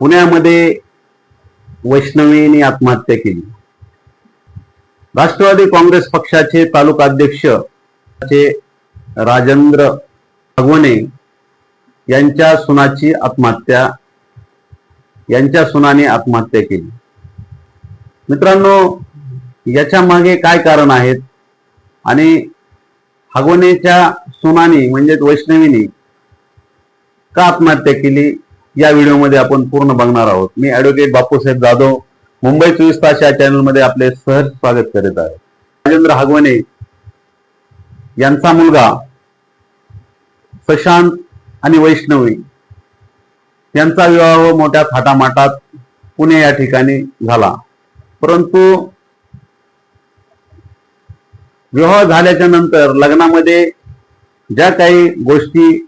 पुण्यामध्ये वैष्णवीने आत्महत्या केली. राष्ट्रवादी काँग्रेस पक्षाचे तालुका अध्यक्ष चे राजेंद्र भगवणे यांच्या सुनाची आत्महत्या यांच्या सुनाने आत्महत्या केली. मित्रांनो याच्या मागे काय कारण आहेत? आणि हगवणेच्या सुनानी म्हणजेच वैष्णवीने का आत्महत्या केली? या व्हिडिओमध्ये आपण पूर्ण बघणार आहोत. मी ऍडव्होकेट बापूसाहेब जाधव मुंबई चोवीस तास या चॅनलमध्ये आपले सहज स्वागत करीत आहे. राजेंद्र हागवणे यांचा मुलगा प्रशांत आणि वैष्णवी यांचा विवाह मोठ्या थाटामाटात पुणे या ठिकाणी झाला. परंतु विवाह झाल्याच्यानंतर लग्नामध्ये ज्या काही गोष्टी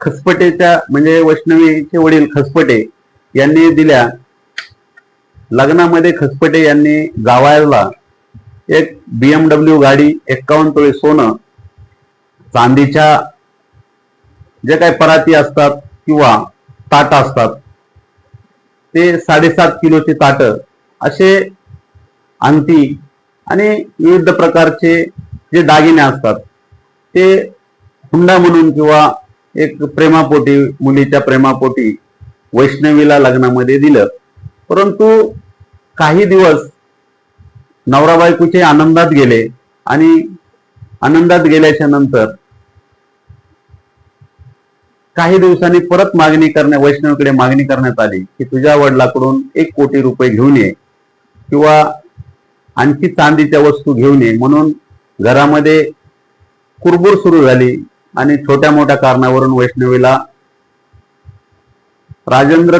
खसपटेच्या म्हणजे वैष्णवीचे वडील खसपटे यांनी दिल्या. लग्नामध्ये खसपटे यांनी जावायला एक बीएमडब्ल्यू गाडी एक्कावन्न तोळे सोनं चांदीच्या जे काही पराती असतात किंवा ताट असतात ते साडेसात किलोचे ताट असे अंगठी आणि विविध प्रकारचे जे दागिने असतात ते हुंडा म्हणून किंवा एक प्रेमापोटी मुलीच्या प्रेमापोटी वैष्णवीला लग्नामध्ये दिलं. परंतु काही दिवस नवरा बायकोचे आनंदात गेले आणि आनंदात गेल्याच्यानंतर काही दिवसांनी परत मागणी करण्या वैष्णवीकडे मागणी करण्यात आली की तुझ्या वडिलाकडून एक कोटी रुपये घेऊन ये किंवा आणखी चांदीच्या वस्तू घेऊन ये. म्हणून घरामध्ये कुरबुर सुरू झाली. आणि छोट्या मोठ्या कारणावरून वैष्णवीला राजेंद्र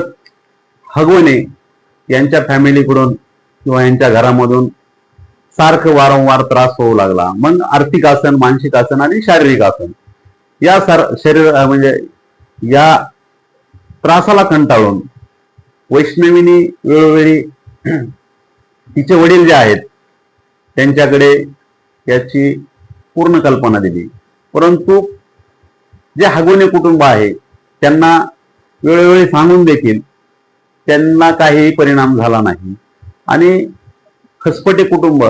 हगवणे यांच्या फॅमिलीकडून किंवा यांच्या घरामधून सारखं वारंवार त्रास होऊ लागला. मग आर्थिक आसन मानसिक आसन आणि शारीरिक आसन या सार शरीर म्हणजे या त्रासाला कंटाळून वैष्णवीनी वेळोवेळी तिचे वडील जे आहेत त्यांच्याकडे याची पूर्ण कल्पना दिली. परंतु जे हगवणे कुटुंब आहे त्यांना वेळोवेळी सांगून देखील त्यांना काहीही परिणाम झाला नाही. आणि खसपटे कुटुंब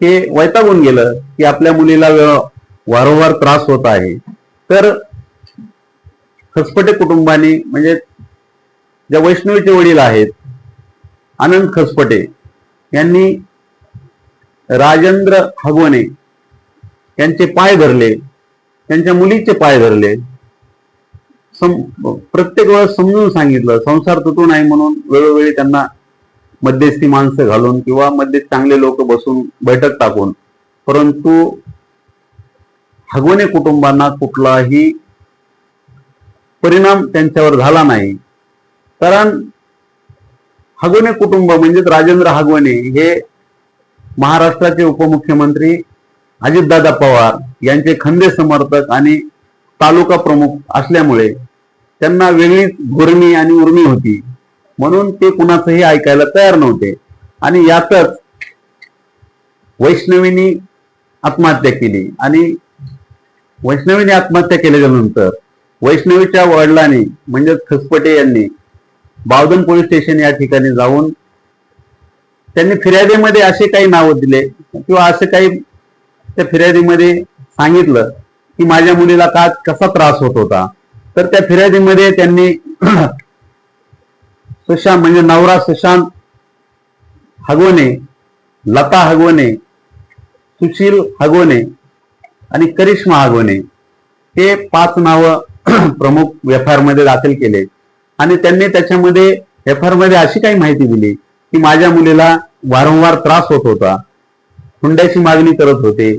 हे वैतागून गेलं की आपल्या मुलीला वेळ वारंवार त्रास होत आहे. तर खसपटे कुटुंबाने म्हणजे ज्या वैष्णवीचे वडील आहेत आनंद खसपटे यांनी राजेंद्र हगवणे यांचे पाय धरले. त्यांच्या मुलीचे पाय धरले. सम प्रत्येक वेळेस समजून सांगितलं संसार तुटू नाही म्हणून वेळोवेळी त्यांना मध्यस्थी माणसं घालून किंवा मध्ये चांगले लोक बसून बैठक टाकून. परंतु हगवणे कुटुंबांना कुठलाही परिणाम त्यांच्यावर झाला नाही. कारण हगवणे कुटुंब म्हणजेच राजेंद्र हगवणे हे महाराष्ट्राचे उपमुख्यमंत्री अजितदादा पवार यांचे खंदे समर्थक आणि तालुका प्रमुख असल्यामुळे त्यांना वेगळीच गुरमी आणि उर्मी होती. म्हणून ते कुणाचंही ऐकायला तयार नव्हते. आणि यातच वैष्णवीनी आत्महत्या केली. आणि वैष्णवीने आत्महत्या केल्यानंतर वैष्णवीच्या वडिलांनी म्हणजेच खसपटे यांनी बावधन पोलीस स्टेशन या ठिकाणी जाऊन त्यांनी फिर्यादीमध्ये असे काही नावं दिले किंवा असे काही त्या फिर्यादीमध्ये सांगितलं की माझ्या मुलीला का कसा त्रास होत होता. तर त्या फिर्यादीमध्ये त्यांनी सुशांत म्हणजे नवरा सुशांत हगवणे लता हगवणे सुशील हगवणे आणि करिश्मा हगवणे हे पाच नावं प्रमुख एफ आरमध्ये दाखल केले. आणि त्यांनी त्याच्यामध्ये एफ आरमध्ये अशी काही माहिती दिली की माझ्या मुलीला वारंवार त्रास होत होता. हुंड्याची मागणी करत होते.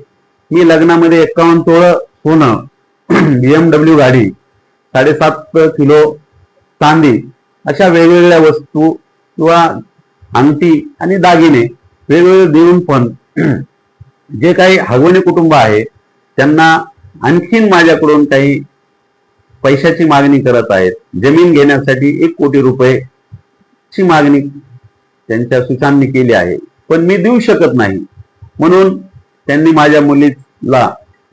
मी लग्नामध्ये एकावन्न तोळ सोनं बीएमडब्ल्यू गाडी साडेसात किलो चांदी अशा वेगवेगळ्या वस्तू किंवा अंगठी आणि दागिने वेगवेगळे देऊन पण जे काही हगवणे कुटुंब आहे त्यांना आणखीन माझ्याकडून काही पैशाची मागणी करत आहेत. जमीन घेण्यासाठी एक कोटी रुपये ची मागणी त्यांच्या सुशांतनी केली आहे. पण मी देऊ शकत नाही. म्हणून त्यांनी माझ्या मुलीला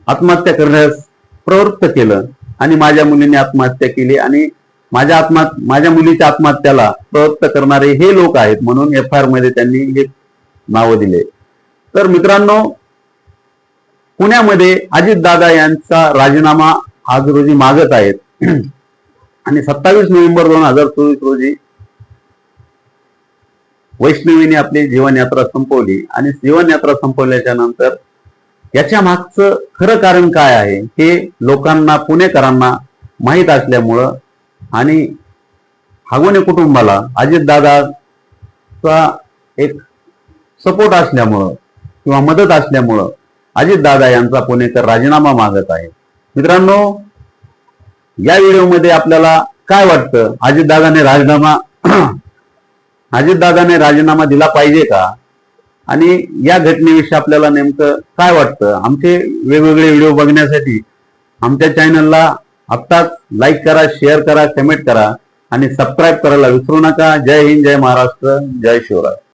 आत्महत्या करण्यास प्रवृत्त केलं आणि माझ्या मुलीने आत्महत्या केली आणि माझ्या आत्मा माझ्या मुलीच्या आत्महत्याला प्रवृत्त करणारे हे लोक आहेत म्हणून एफ आय आरमध्ये त्यांनी हे नावं दिले. तर मित्रांनो पुण्यामध्ये अजितदादा यांचा राजीनामा आज रोजी मागत आहेत. आणि सत्तावीस नोव्हेंबर दोन हजार चोवीस रोजी वैष्णवीने आपली जीवनयात्रा संपवली आणि जीवनयात्रा संपवल्याच्या नंतर याच्या मागचं खरं कारण काय आहे हे लोकांना पुणेकरांना माहीत असल्यामुळं आणि हागोने कुटुंबाला अजितदादाचा एक सपोर्ट असल्यामुळं किंवा मदत असल्यामुळं अजितदादा यांचा पुणेकर राजीनामा मागत आहे. मित्रांनो या व्हिडिओमध्ये आपल्याला काय वाटतं? अजितदादाने राजीनामा अजितदादाने राजीनामा दिला पाहिजे का? आणि या घटनेविषयी आपल्याला नेमकं काय वाटतं? आमचे वेगवेगळे व्हिडिओ बघण्यासाठी आमच्या चॅनलला आत्ताच लाईक करा शेअर करा कमेंट करा आणि सबस्क्राईब करायला विसरू नका. जय हिंद जय महाराष्ट्र जय शिवराय.